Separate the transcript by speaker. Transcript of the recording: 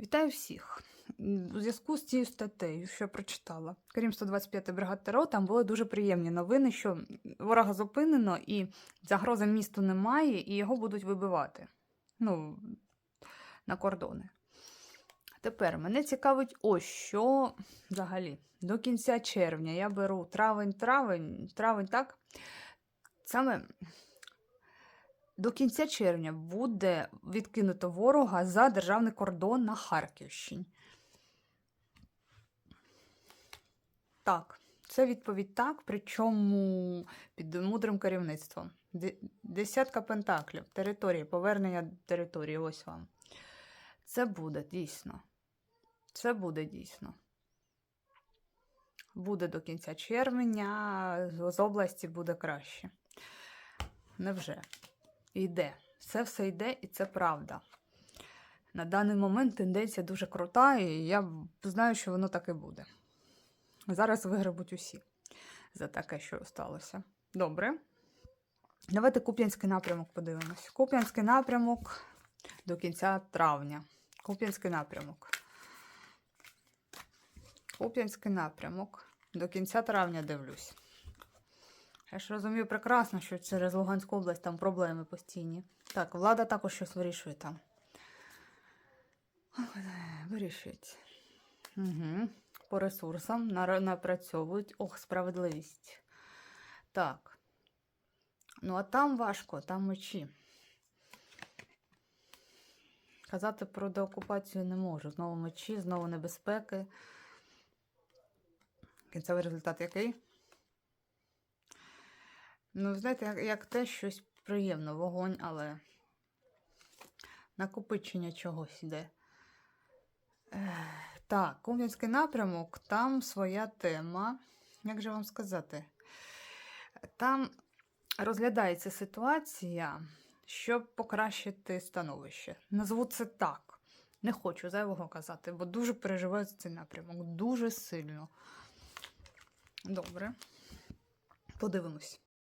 Speaker 1: Вітаю всіх! У зв'язку з цією статтею, що я прочитала, крім 125 бригад ТРО, там були дуже приємні новини, що ворога зупинено і загрози місту немає, і його будуть вибивати. Ну, на кордони. Тепер мене цікавить ось що взагалі. До кінця червня я беру травень, травень, травень, так? Саме до кінця червня буде відкинуто ворога за державний кордон на Харківщині. Так, це відповідь так, причому під мудрим керівництвом. Десятка пентаклів, території, повернення території, ось вам. Це буде дійсно. Це буде дійсно. Буде до кінця червня, з області буде краще. Невже? Йде. Це все йде, і це правда. На даний момент тенденція дуже крута, і я знаю, що воно так і буде. Зараз вигребуть усі за таке, що сталося. Добре. Давайте Куп'янський напрямок подивимось. Куп'янський напрямок до кінця травня. Куп'янський напрямок. Куп'янський напрямок. До кінця травня дивлюсь. Я ж розумію прекрасно, що через Луганську область там проблеми постійні. Так, влада також щось вирішує там. Вирішують. Угу. По ресурсам напрацьовують. Ох, справедливість. Так. Ну, а там важко, там мечі. Казати про деокупацію не можу. Знову мечі, знову небезпеки. Кінцевий результат який? Ну, знаєте, як, як те щось приємно, вогонь, але накопичення чогось. Ех, Так, Кум'янський напрямок, там своя тема. Як же вам сказати? Там розглядається ситуація, щоб покращити становище. Назву це так. Не хочу зайвого казати, бо дуже переживаю за цей напрямок. Дуже сильно. Добре. Подивимось.